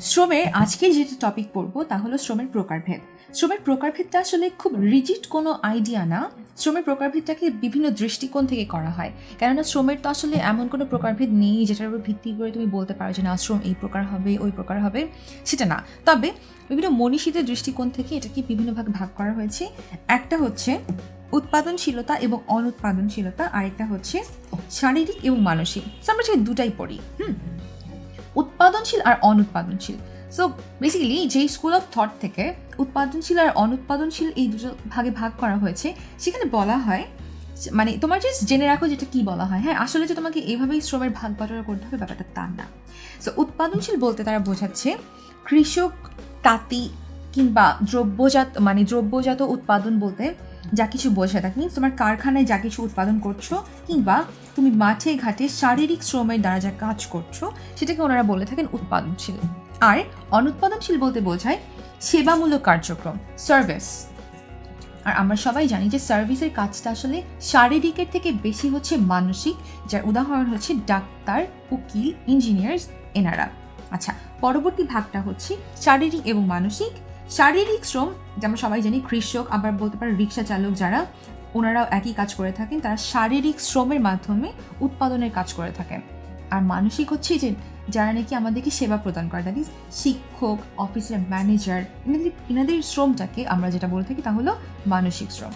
শ্রমের আজকে যেটা টপিক পড়ব তা হলো শ্রমের প্রকারভেদ। শ্রমের প্রকারভেদটা আসলে খুব রিজিড কোনো আইডিয়া না। শ্রমের প্রকারভেদটাকে বিভিন্ন দৃষ্টিকোণ থেকে করা হয়। কেননা শ্রমের তো আসলে এমন কোনো প্রকারভেদ নেই যেটার উপর ভিত্তি করে তুমি বলতে পারো যে, না, শ্রম এই প্রকার হবে, ওই প্রকার হবে। সেটা না। তবে বিভিন্ন মনীষীদের দৃষ্টিকোণ থেকে এটাকে বিভিন্ন ভাগে ভাগ করা হয়েছে। একটা হচ্ছে উৎপাদনশীলতা এবং অনুৎপাদনশীলতা, আরেকটা হচ্ছে শারীরিক এবং মানসিক। আমরা যে দুটাই পড়ি, হুম? উৎপাদনশীল আর অনুৎপাদনশীল। সো বেসিক্যালি যেই স্কুল অফ থট থেকে উৎপাদনশীল আর অনুৎপাদনশীল এই দুটো ভাগে ভাগ করা হয়েছে, সেখানে বলা হয় মানে তোমার জাস্ট জেনে রাখো যেটা কি বলা হয়। হ্যাঁ আসলে যে তোমাকে এইভাবেই শ্রমের ভাগ বাটোয়ারা করতে হবে, ব্যাপারটা তা না। সো উৎপাদনশীল বলতে তারা বোঝাচ্ছে কৃষক তাঁতি কিংবা দ্রব্যজাত মানে দ্রব্যজাত উৎপাদন বলতে যা কিছু বোঝায় দ্যাট মিনস তোমার কারখানায় যা কিছু উৎপাদন করছ কিংবা তুমি মাঠে ঘাটে শারীরিক শ্রমের দ্বারা যা কাজ করছ, সেটাকে ওনারা বলে থাকেন উৎপাদনশীল। আর অনুৎপাদনশীল বলতে বোঝায় সেবামূলক কার্যক্রম সার্ভিস আর আমরা সবাই জানি যে সার্ভিসের কাজটা আসলে শারীরিকের থেকে বেশি হচ্ছে মানসিক, যার উদাহরণ হচ্ছে ডাক্তার, উকিল ইঞ্জিনিয়ার্স এনারা। আচ্ছা পরবর্তী ভাগটা হচ্ছে শারীরিক এবং মানসিক। শারীরিক শ্রম, যেমন সবাই জানি কৃষক, আবার বলতে পারে রিক্সা চালক যারা, ওনারাও একই কাজ করে থাকেন, তারা শারীরিক শ্রমের মাধ্যমে উৎপাদনের কাজ করে থাকেন। আর মানসিক হচ্ছে যে, যারা নাকি আমাদেরকে সেবা প্রদান করে দ্যাট শিক্ষক অফিসের ম্যানেজার এনাদের এনাদের শ্রমটাকে আমরা যেটা বলে থাকি তা হলো মানসিক শ্রম।